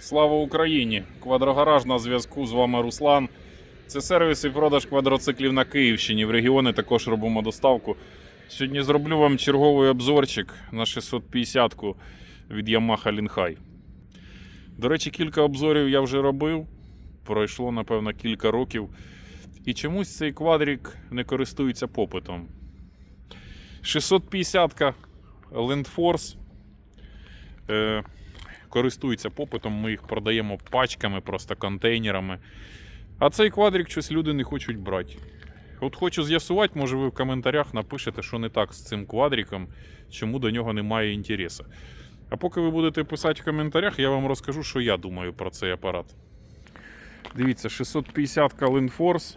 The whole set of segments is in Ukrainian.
Слава Україні! Квадрогараж на зв'язку з вами Руслан. Це сервіс і продаж квадроциклів на Київщині. В регіони також робимо доставку. Сьогодні зроблю вам черговий обзорчик на 650-ку від Yamaha Linhai. До речі, кілька обзорів я вже робив. Пройшло, напевно, кілька років. І чомусь цей квадрік не користується попитом. 650-ка Land Force. Користуються попитом, ми їх продаємо пачками, просто контейнерами. А цей квадрик щось люди не хочуть брати. От хочу з'ясувати, може ви в коментарях напишете, що не так з цим квадриком, чому до нього немає інтересу. А поки ви будете писати в коментарях, я вам розкажу, що я думаю про цей апарат. Дивіться, 650 Land Force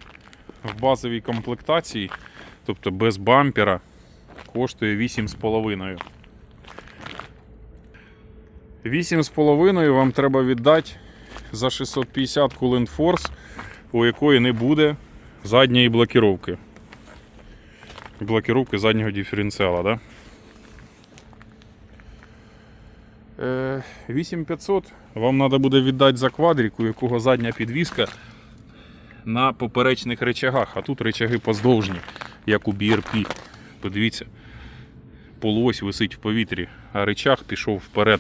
в базовій комплектації, тобто без бампера, коштує 8,5. 8,5 вам треба віддати за 650 Land Force, у якої не буде задньої блокіровки. Блокіровки заднього диференціала, да? Е, 8500 вам треба буде віддати за квадрик, у якого задня підвіска на поперечних речагах, а тут речаги поздовжні, як у BRP. Подивіться, полуось висить в повітрі, а речах пішов вперед.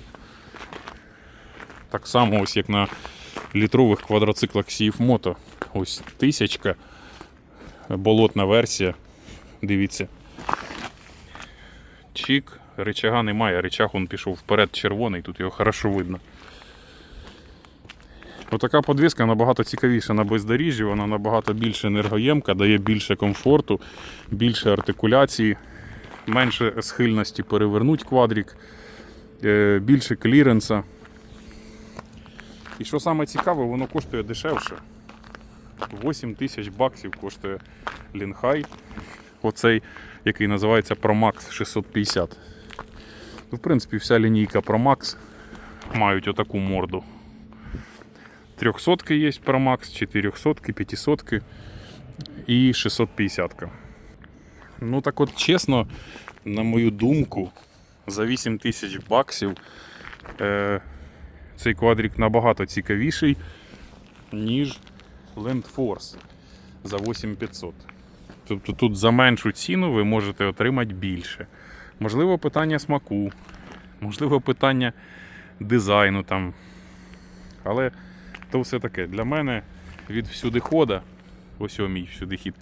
Так само, ось як на літрових квадроциклах Moto. Ось тисячка, болотна версія. Дивіться. Чик, рычага немає, рычаг он пішов вперед червоний, тут його хорошо видно. Отака подвіска набагато цікавіша на бездоріжжі, вона набагато більш енергоємка, дає більше комфорту, більше артикуляції, менше схильності перевернути квадрик, е, більше кліренса. І що саме цікаве, воно коштує дешевше. 8 тисяч баксів коштує Лінхай. Оцей, який називається ProMax 650. Ну, В принципі, вся лінійка ProMax мають отаку морду. 300 є ProMax, 400, 500 і 650. Ну так от чесно, на мою думку, за 8 тисяч баксів е, цей квадрик набагато цікавіший, ніж Land Force за 8500. Тобто тут за меншу ціну ви можете отримати більше. Можливо, питання смаку, можливо, питання дизайну там. Але то все таке. Для мене від всюди хода, ось мій всюди хід,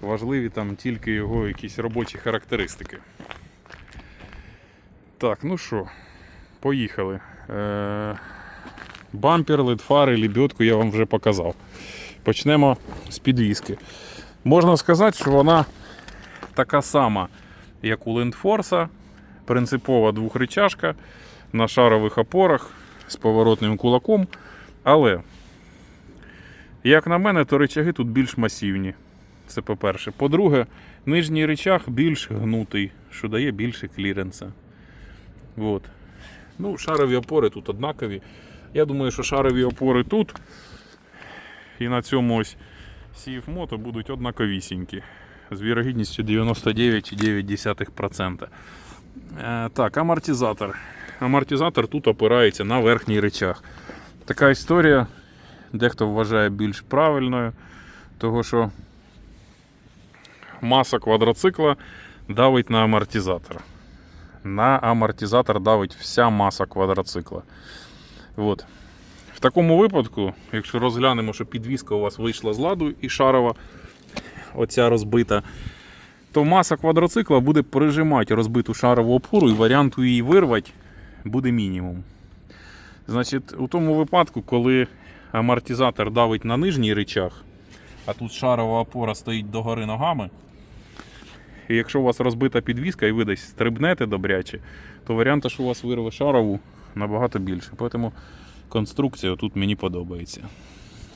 важливі там тільки його якісь робочі характеристики. Так, ну що, поїхали. Е- Бампер, ледфари, лебедку я вам вже показав. Почнемо з підвіски. Можна сказати, що вона така сама, як у Лендфорса, принципова двохричажка на шарових опорах з поворотним кулаком. Але, як на мене, то рычаги тут більш масивні. Це по-перше. По-друге, нижній рычаг більш гнутий, що дає більше кліренса. От. Ну, шарові опори тут однакові. Я думаю, що шарові опори тут і на цьому ось CF Moto будуть однаковісінькі. З вірогідністю 99,9%. Е, так, амортизатор. Амортизатор тут опирається на верхній речах. Така історія, дехто вважає більш правильною, того що маса квадроцикла давить на амортизатор. На амортизатор давить вся маса квадроцикла. От. В такому випадку, якщо розглянемо, що підвіска у вас вийшла з ладу і шарова, оця розбита, то маса квадроцикла буде прижимати розбиту шарову опору і варіанту її вирвати буде мінімум. Значить, у тому випадку, коли амортизатор давить на нижній речах, а тут шарова опора стоїть догори ногами, і якщо у вас розбита підвіска і ви десь стрибнете добряче, то варіанта, що у вас вирве шарову, набагато більше. Тому конструкція тут мені подобається.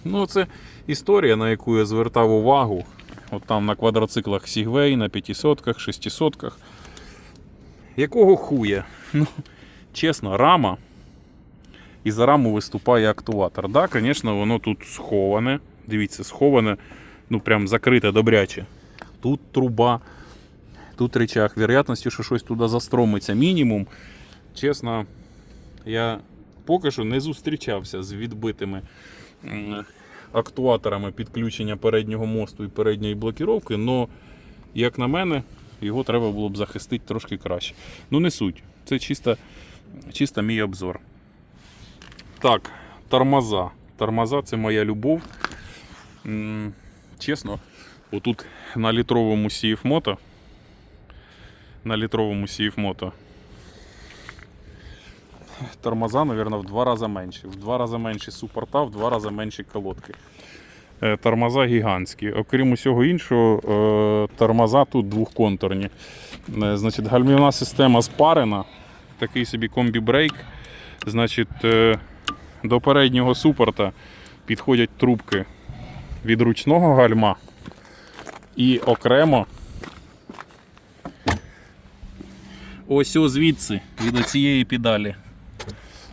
Ну, це історія, на яку я звертав увагу. От там на квадроциклах Segway, на 500-ках, 600-ках. Якого хуя? Ну, чесно, рама. І за раму виступає актуватор. Так, да, звісно, воно тут сховане. Дивіться, сховане, ну прям закрите добряче. Тут труба, тут речах. Вероятності, що щось туди застромиться мінімум. Чесно, я поки що не зустрічався з відбитими актуаторами підключення переднього мосту і передньої блокіровки, але, як на мене, його треба було б захистити трошки краще. Ну, не суть. Це чисто, чисто мій обзор. Так, тормоза. Тормоза це моя любов. Чесно, отут на літровому CF Moto, на літровому CF Moto тормоза, мабуть, в два рази менші. В два рази менші супорта, в два рази менші колодки. Е, Тормоза гігантські. Окрім усього іншого, е, тормоза тут двохконтурні. Е, Значить, гальмівна система спарена, такий собі комбі-брейк. Значить, до переднього супорта підходять трубки від ручного гальма і окремо. Ось ось звідси, від цієї педалі.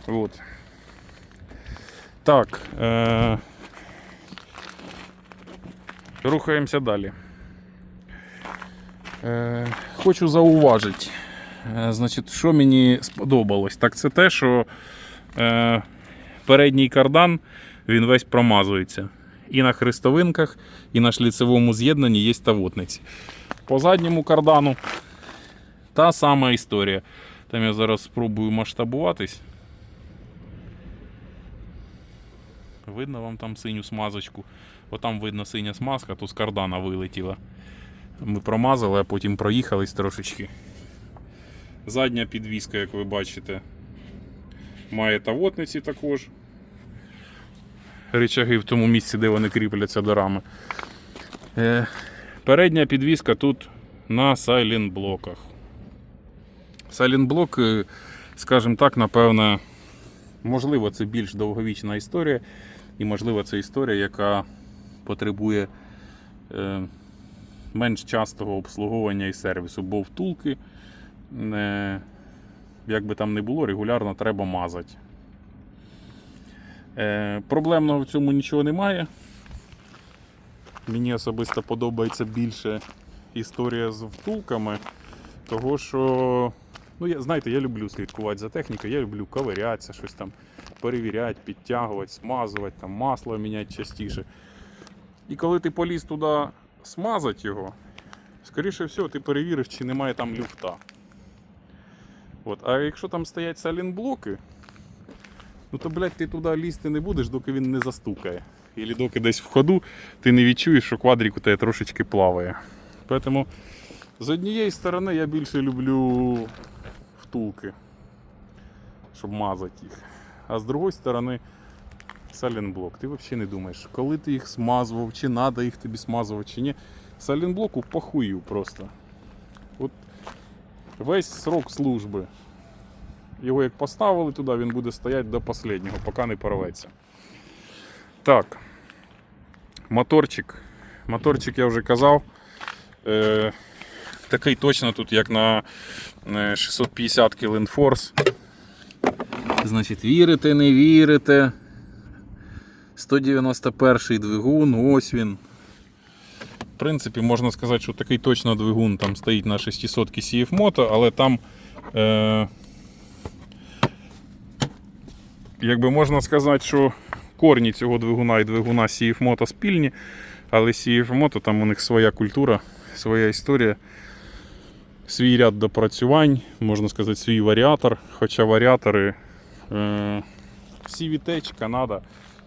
От. Так. Е- рухаємося далі. Е- хочу зауважити. Е, значить, що мені сподобалось, так це те, що е- передній кардан він весь промазується. І на хрестовинках, і на шліцевому з'єднанні є тавотниці. По задньому кардану та сама історія. Там я зараз спробую масштабуватись. Видно вам там синю смазочку. Отам видно синя смазка, то з кардана вилетіла. Ми промазали, а потім проїхались трошечки. Задня підвіска, як ви бачите, має тавотниці також. Ричаги в тому місці, де вони кріпляться до рами. Е, передня підвіска тут на сайлент-блоках. Сайлент-блок, скажімо так, напевно, можливо, це більш довговічна історія, і можливо, це історія, яка потребує е, менш частого обслуговування і сервісу, бо втулки, е, як би там не було, регулярно треба мазати. Е, проблемного в цьому нічого немає. Мені особисто подобається більше історія з втулками, того що, ну, я, знаєте, я люблю слідкувати за технікою, я люблю ковирятися, щось там перевіряти, підтягувати, смазувати, там, масло міняти частіше. І коли ти поліз туди смазати його, скоріше всього, ти перевіриш, чи немає там люфта. От. А якщо там стоять салінблоки, ну то, блядь, ти туди лізти не будеш, доки він не застукає. Ілі доки десь в ходу ти не відчуєш, що квадрик у тебе трошечки плаває. Тому з однієї сторони я більше люблю втулки, щоб мазати їх. А з другої сторони салінблок. Ти взагалі не думаєш, коли ти їх смазував, чи треба їх тобі смазувати, чи ні. Салінблоку похую просто. От весь срок служби. Його як поставили туди, він буде стояти до останнього, поки не порветься. Так. Моторчик. Моторчик я вже казав. Е, такий точно тут, як на е, 650 Land Force. Значить, вірите, не вірите. 191 двигун, ось він. В принципі, можна сказати, що такий точно двигун там стоїть на 600 CF Moto, але там. Е, якби можна сказати, що корні цього двигуна і двигуна CF Moto спільні, але CF Moto там у них своя культура, своя історія, свій ряд допрацювань, можна сказати, свій варіатор. Хоча варіатори е, Канада,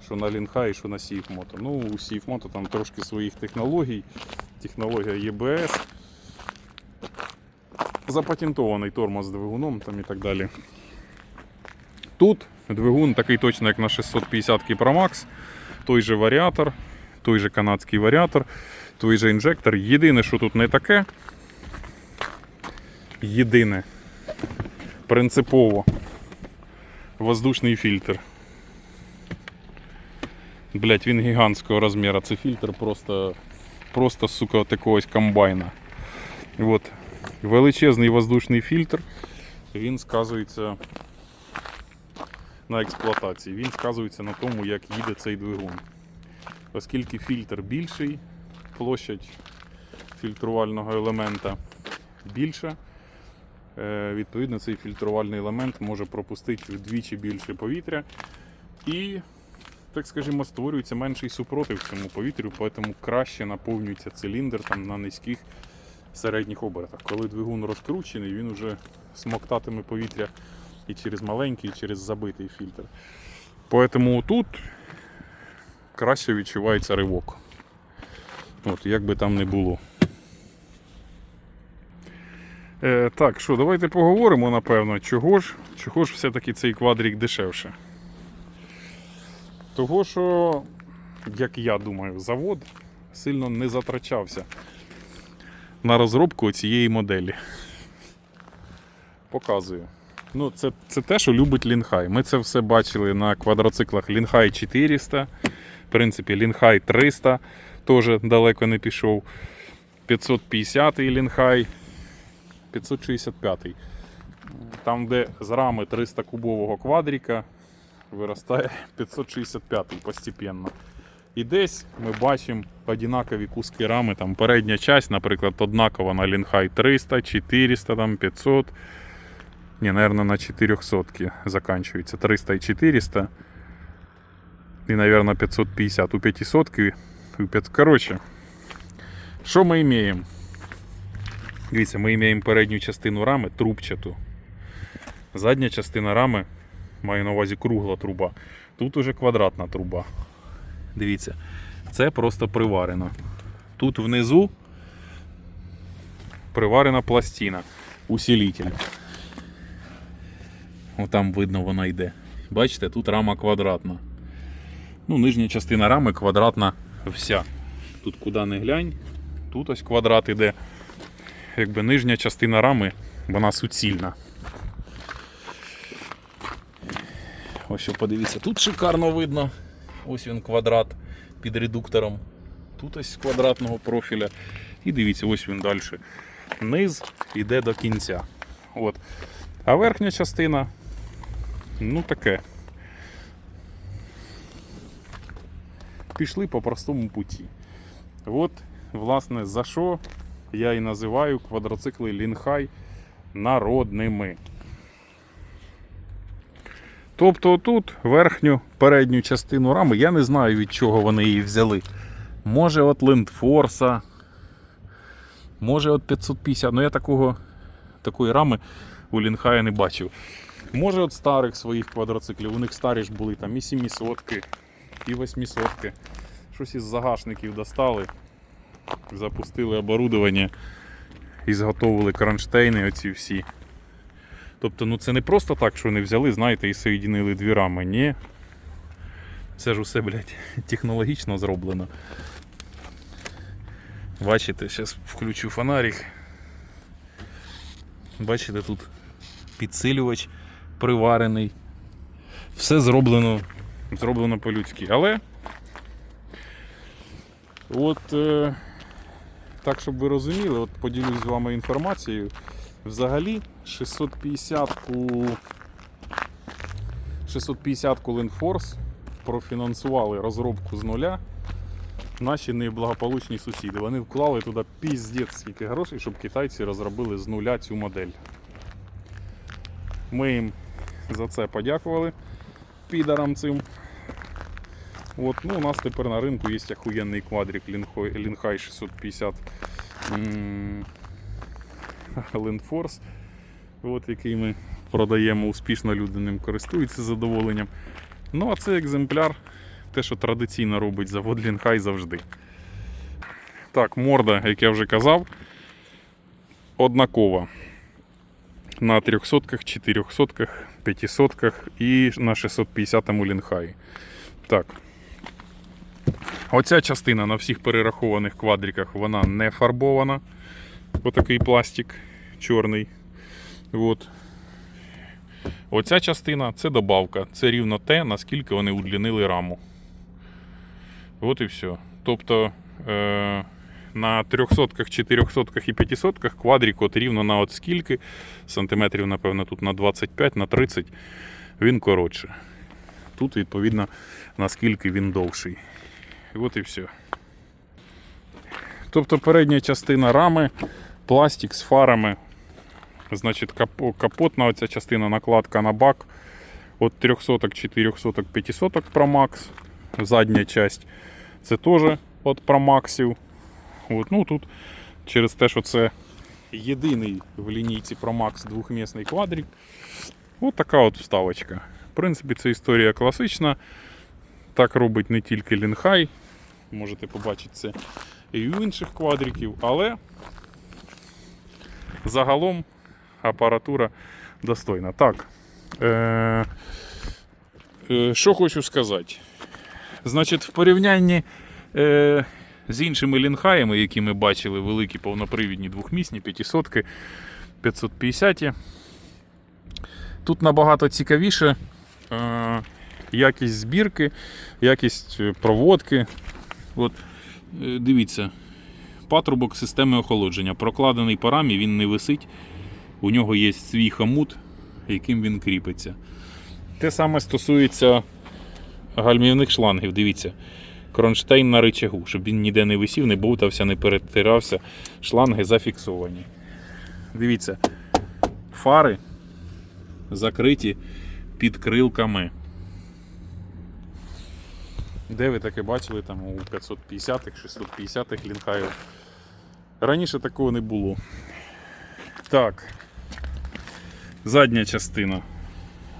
що на Лінха і що на Moto. Ну, у Moto там трошки своїх технологій, технологія EBS, запатентований тормоз з двигуном там і так далі. Тут двигун такий точно, як на 650 Pro Max, той же варіатор, той же канадський варіатор, той же інжектор. Єдине, що тут не таке. Єдине принципово воздушний фільтр. Блять, він гігантського розміру. Це фільтр просто, просто сука, от якогось комбайна. От. Величезний воздушний фільтр. Він сказується на експлуатації. Він сказується на тому, як їде цей двигун. Оскільки фільтр більший, площадь фільтрувального елемента більша, Відповідно, цей фільтрувальний елемент може пропустити вдвічі більше повітря і, так скажімо, створюється менший супротив цьому повітрю, тому краще наповнюється циліндр там, на низьких середніх обертах. Коли двигун розкручений, він вже смоктатиме повітря і через маленький, і через забитий фільтр. Тому тут краще відчувається ривок. От, як би там не було. Е, так, що, давайте поговоримо, напевно, чого ж, чого ж все-таки цей квадрик дешевше. Того, що, як я думаю, завод сильно не затрачався на розробку цієї моделі. Показую. Ну, це, це те, що любить Лінхай. Ми це все бачили на квадроциклах Лінхай 400, в принципі, Лінхай 300 теж далеко не пішов. 550 Лінхай, 565. Там, де з рами 300 кубового квадрика, виростає 565 постепенно. І десь ми бачимо однакові куски рами. Там передня часть, наприклад, однакова на Лінхай 300, 400, там 500. Ні, наверное, на 400 заканчивается. 300 и 400. И, наверное, 550. У 500 у 5... Короче, що ми маємо? Дивіться, ми маємо передню частину рами трубчату. Задня частина рами, маю на увазі кругла труба. Тут уже квадратна труба. Дивіться, це просто приварено. Тут внизу приварена пластина, усилитель. Отам видно вона йде. Бачите, тут рама квадратна. Ну, нижня частина рами квадратна вся. Тут куди не глянь, тут ось квадрат іде. Якби нижня частина рами, вона суцільна. Ось що подивіться, тут шикарно видно. Ось він квадрат під редуктором. Тут ось квадратного профіля. І дивіться, ось він далі. Низ іде до кінця. От. А верхня частина, ну таке. Пішли по простому путі. От, власне, за що я і називаю квадроцикли Лінхай народними. Тобто тут верхню передню частину рами, я не знаю від чого вони її взяли. Може от Лендфорса, може от 550, ну я такого, такої рами у Лінхая не бачив. Може от старих своїх квадроциклів, у них старі ж були там і 700 і 800 Щось із загашників достали, запустили оборудовання і зготовили кронштейни оці всі. Тобто, ну це не просто так, що вони взяли, знаєте, і соєдинили дві рами. Ні. Це ж усе, блядь, технологічно зроблено. Бачите, зараз включу фонарик. Бачите, тут підсилювач приварений. Все зроблено, зроблено по-людськи. Але от е, так, щоб ви розуміли, от поділюсь з вами інформацією. Взагалі 650-ку 650-ку Lendforce профінансували розробку з нуля наші неблагополучні сусіди. Вони вклали туди піздець скільки грошей, щоб китайці розробили з нуля цю модель. Ми їм за це подякували підарам цим. От, ну, у нас тепер на ринку є охуєнний квадрик Лінхай 650 м, Lendforce, який ми продаємо успішно, люди ним користуються задоволенням. Ну, а це екземпляр, те, що традиційно робить завод Лінхай завжди. Так, морда, як я вже казав, однакова. На 300, 400, 500 і на 650 Лінхаї. Так. Оця частина на всіх перерахованих квадриках вона не фарбована. Отакий пластик чорний. От. Оця частина це добавка. Це рівно те, наскільки вони удлінили раму. От і все. Тобто е, на 300, 400 і 500 квадрик от рівно на от скільки сантиметрів, напевно, тут на 25, на 30 він коротше. Тут, відповідно, наскільки він довший. От і все. Тобто передня частина рами, пластик з фарами. Значить, капотна оця частина накладка на бак. От 300, 400, 500 Promax. Задня часть. Це теж от Promaxів. От, ну, тут через те, що це єдиний в лінійці Promax двохмісний квадрик. От така от вставочка. В принципі, це історія класична. Так робить не тільки Лінхай. Можете побачити це і у інших квадриків, але загалом апаратура достойна. Так. Е- е- що хочу сказати. Значить, в порівнянні е- з іншими лінхаями, які ми бачили, великі повнопривідні двохмісні, 500 550 Тут набагато цікавіше е- якість збірки, якість е, проводки. От, е, дивіться, патрубок системи охолодження. Прокладений по рамі, він не висить. У нього є свій хамут, яким він кріпиться. Те саме стосується гальмівних шлангів. Дивіться, кронштейн на рычагу, щоб він ніде не висів, не бовтався, не перетирався. Шланги зафіксовані. Дивіться, фари закриті під крилками. Де ви таке бачили там у 550-х, 650-х лінхаїв? Раніше такого не було. Так. Задня частина.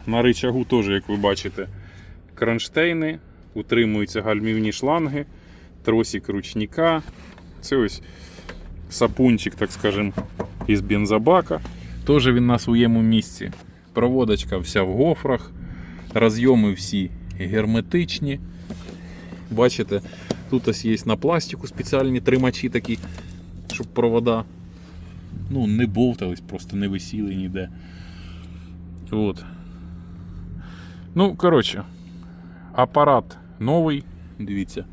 На рычагу теж, як ви бачите, кронштейни, утримуються гальмівні шланги, тросик ручника. Це ось сапунчик, так скажем, із бензобака. Теж він на своєму місці. Проводочка вся в гофрах, розйоми всі герметичні. Бачите, тут ось є на пластику спеціальні тримачі такі, щоб провода ну, не бовтались, просто не висіли ніде. От. Ну, коротше, апарат новий, дивіться.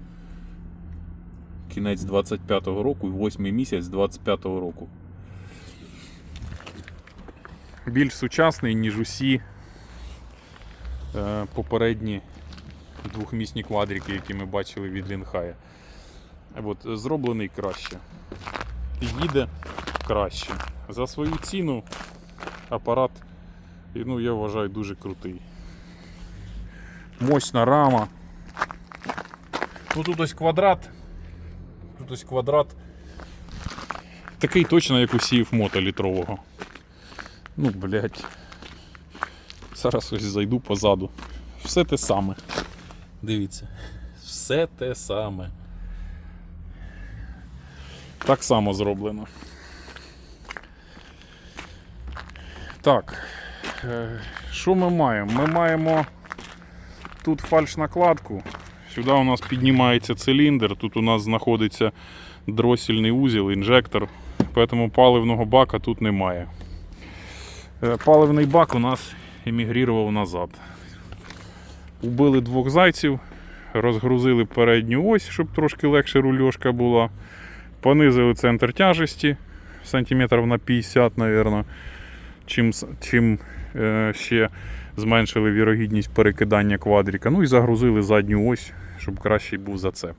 Кінець 25-го року і 8 місяць 25-го року. Більш сучасний, ніж усі е, попередні двохмісні квадрики, які ми бачили від Лінхая. От, зроблений краще. Їде краще. За свою ціну апарат, ну, я вважаю, дуже крутий. Мощна рама. Ну тут ось квадрат. Тут ось квадрат. Такий точно, як у Сіїв мото літрового. Ну, блядь. Зараз ось зайду позаду. Все те саме. Дивіться. Все те саме. Так само зроблено. Так. е, Що ми маємо? Ми маємо тут фальш-накладку. Сюди у нас піднімається циліндр, тут у нас знаходиться дросільний узіл, інжектор, тому паливного бака тут немає. Е, Паливний бак у нас емігрував назад. Убили двох зайців, розгрузили передню ось, щоб трошки легше рульошка була. Понизили центр тяжесті сантиметрів на 50, мабуть. Чим, чим е, ще зменшили вірогідність перекидання квадрика. Ну і загрузили задню ось, щоб кращий був зацеп.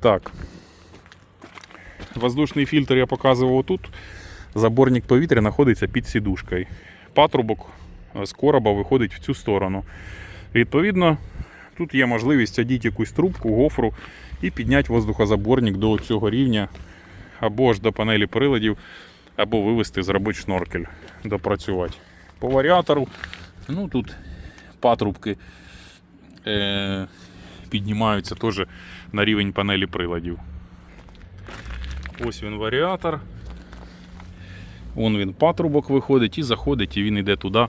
Так. Воздушний фільтр я показував тут. Заборник повітря знаходиться під сідушкою. Патрубок з короба виходить в цю сторону. Відповідно, тут є можливість одіти якусь трубку, гофру і підняти воздухозаборник до цього рівня, або ж до панелі приладів, або вивести, зробити шноркель, допрацювати. По варіатору, ну тут патрубки е- піднімаються теж на рівень панелі приладів. Ось він варіатор. Вон він патрубок виходить і заходить, і він йде туди.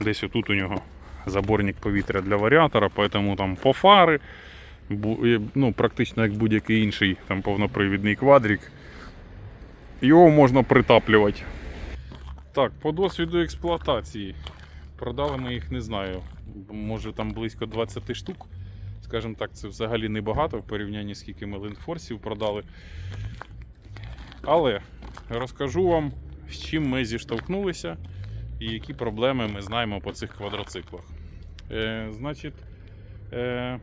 Десь отут у нього заборник повітря для варіатора, тому там по фари, ну, практично як будь-який інший там повнопривідний квадрик. Його можна притаплювати. Так, по досвіду експлуатації. Продали ми їх, не знаю, може там близько 20 штук. Скажімо так, це взагалі небагато в порівнянні скільки ми лендфорсів продали. Але розкажу вам, з чим ми зіштовхнулися і які проблеми ми знаємо по цих квадроциклах. Е, значить, е,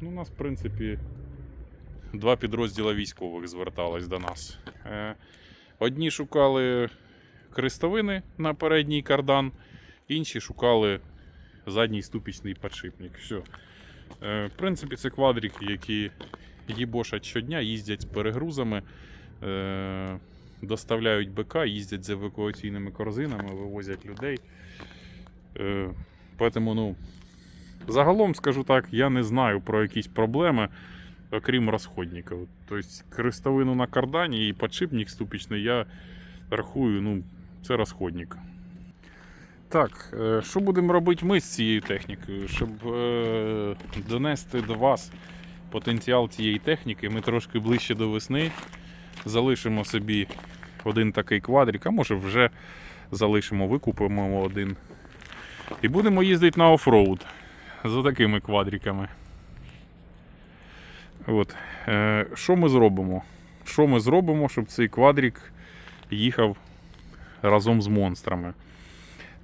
ну, у нас, в принципі, два підрозділи військових звертались до нас. Е, одні шукали крестовини на передній кардан, інші шукали задній ступічний підшипник. Все. Е, В принципі, це квадрики, які їбошать щодня, їздять з перегрузами, е, доставляють БК, їздять з евакуаційними корзинами, вивозять людей. Е, Поэтому, ну, загалом скажу так, я не знаю про якісь проблеми, окрім розходників. Тобто крестовину на кардані і підшипник ступічний я рахую, ну, це розходник. Так, е, що будемо робити ми з цією технікою? Щоб е, донести до вас потенціал цієї техніки, ми трошки ближче до весни залишимо собі один такий квадрик, а може вже залишимо, викупимо один. І будемо їздити на офроуд за такими квадриками. От. Е, що ми зробимо? Що ми зробимо, щоб цей квадрик їхав разом з монстрами?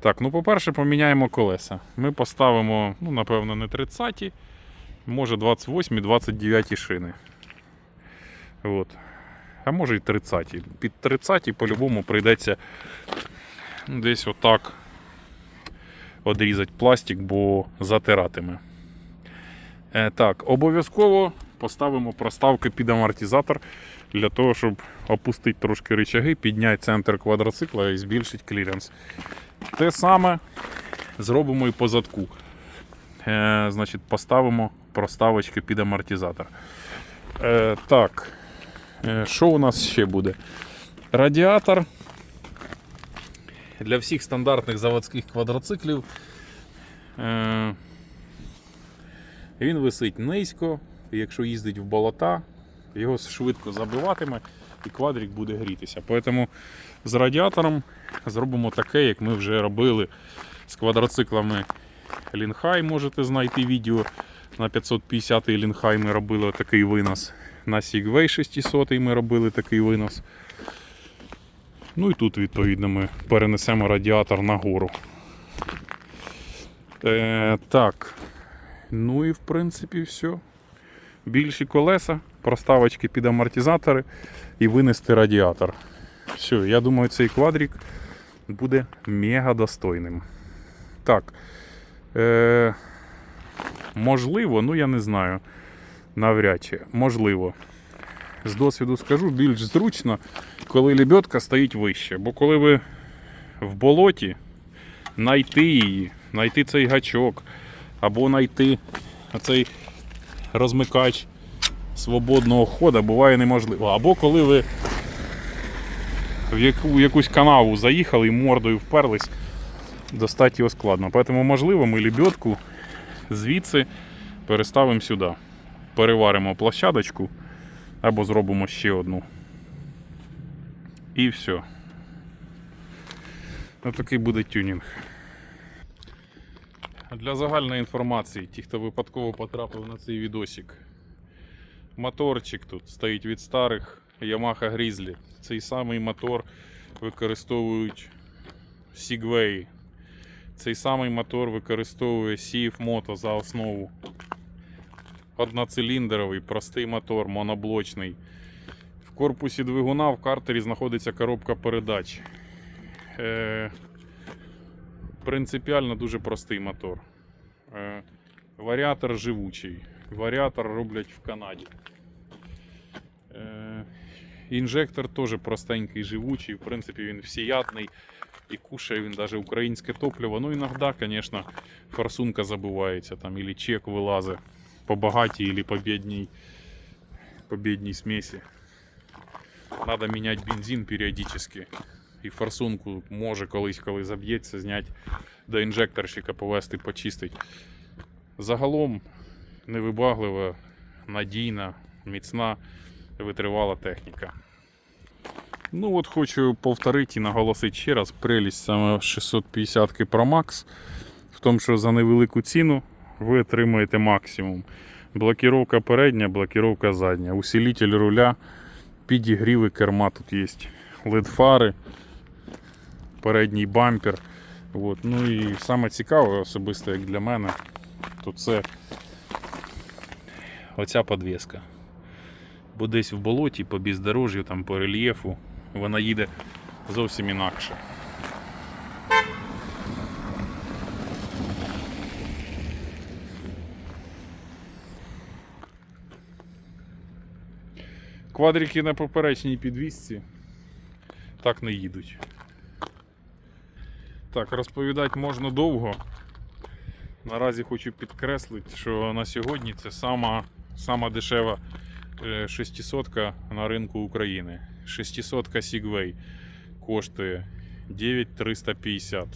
Так, ну по-перше, поміняємо колеса. Ми поставимо, ну, напевно, не 30, може 28 29 шини. От. А може і 30. Під 30 по-любому прийдеться десь отак одрізати пластик, бо затиратиме. Е, так, обов'язково поставимо проставки під амортизатор для того, щоб опустити трошки рычаги, підняти центр квадроцикла і збільшити кліренс. Те саме зробимо і по задку. Е, значить, поставимо проставочки під амортизатор. Е, так, що у нас ще буде? Радіатор. Для всіх стандартних заводських квадроциклів. Е, він висить низько, якщо їздить в болота, його швидко забиватиме і квадрик буде грітися. Тому з радіатором зробимо таке, як ми вже робили з квадроциклами Лінхай. Можете знайти відео. На 550 Лінхай ми робили такий винос. На Segway 600 ми робили такий винос. Ну і тут, відповідно, ми перенесемо радіатор нагору. Е, так. Ну і в принципі все. Більші колеса, проставочки під амортизатори і винести радіатор. Все, я думаю, цей квадрик буде мега достойним. Так. Е, можливо, ну я не знаю. Навряд чи. Можливо. З досвіду скажу, більш зручно, коли лебедка стоїть вище. Бо коли ви в болоті знайти її, знайти цей гачок, або знайти цей розмикач свободного ходу буває неможливо. Або коли ви в яку, якусь канаву заїхали і мордою вперлись, достати його складно. Тому, можливо, ми лебедку звідси переставимо сюди. Переваримо площадочку або зробимо ще одну. І все. Ось такий буде тюнінг. Для загальної інформації, ті, хто випадково потрапив на цей відосик. Моторчик тут стоїть від старих Yamaha Grizzly. Цей самий мотор використовують Segway. Цей самий мотор використовує CF Moto за основу. Одноциліндровий, простий мотор, моноблочний. В корпусі двигуна в картері знаходиться коробка передач. Е, принципіально дуже простий мотор. Е, варіатор живучий. Варіатор роблять в Канаді. Е, інжектор теж простенький, живучий. В принципі, він всеядний і кушає він навіть українське топливо. Ну, іноді, звісно, форсунка забувається там, или чек вилазить по багатій или по бідній, по бідній смесі. Надо міняти бензин періодично. І форсунку може колись, коли заб'ється, зняти до інжекторщика, повести, почистити. Загалом невибаглива, надійна, міцна, витривала техніка. Ну от хочу повторити і наголосити ще раз прелість саме 650 Pro Max в тому, що за невелику ціну ви отримаєте максимум. Блокіровка передня, блокіровка задня, усилитель руля, підігріви керма тут є, LED-фари, передній бампер. От. Ну і саме цікаве, особисто як для мене, то це оця подвеска. Бо десь в болоті, по бездорожжю, там, по рельєфу, вона їде зовсім інакше. Квадрики на поперечній підвісці так не їдуть. Так, розповідати можна довго. Наразі хочу підкреслити, що на сьогодні це сама, сама дешева е, 600 на ринку України. 600 Segway коштує 9350.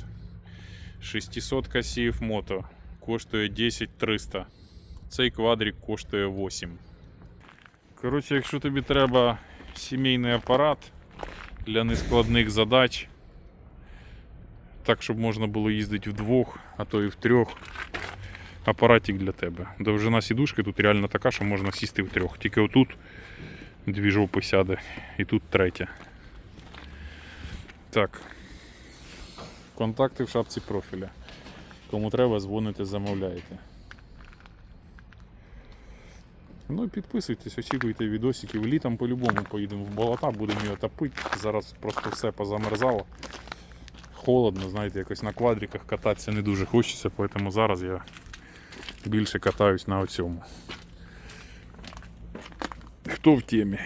600 CF Moto коштує 10300. Цей квадрик коштує 8. Коротше, якщо тобі треба сімейний апарат для нескладних задач, так, щоб можна було їздити вдвох, а то і в трьох. Апаратик для тебе. Довжина сідушки тут реально така, що можна сісти в трьох. Тільки отут дві жопи сяде і тут третя. Так. Контакти в шапці профіля. Кому треба, дзвоните, замовляєте. Ну підписуйтесь, очікуйте відосиків. Літом по-любому поїдемо в болота, будемо його топити. Зараз просто все позамерзало. Холодно, знаєте, якось на квадриках кататися не дуже хочеться, тому зараз я більше катаюсь на оцьому. Хто в темі?